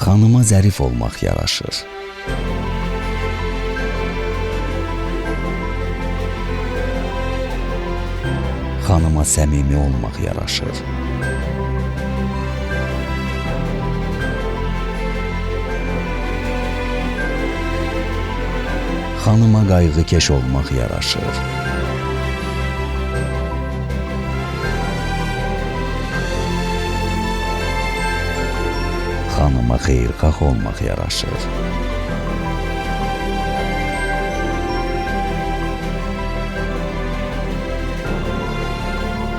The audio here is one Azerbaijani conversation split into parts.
Xanıma zərif olmaq yaraşır. Xanıma səmimi olmaq yaraşır. Xanıma qayğıkeş olmaq yaraşır. Xanıma xeyirxah olmaq yaraşır.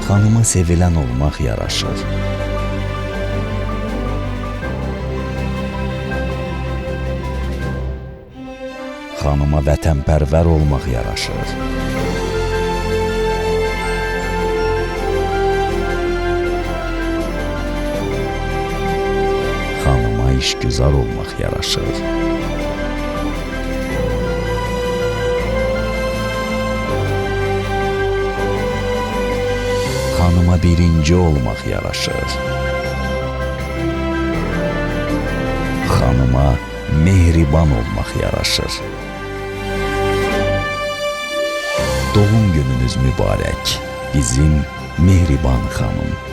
Xanıma sevilən olmaq yaraşır. Xanıma vətənpərvər olmaq yaraşır. İşgüzar olmaq yaraşır. Xanıma birinci olmaq yaraşır. Xanıma mehriban olmaq yaraşır. Doğum gününüz mübarək, bizim mehriban xanım.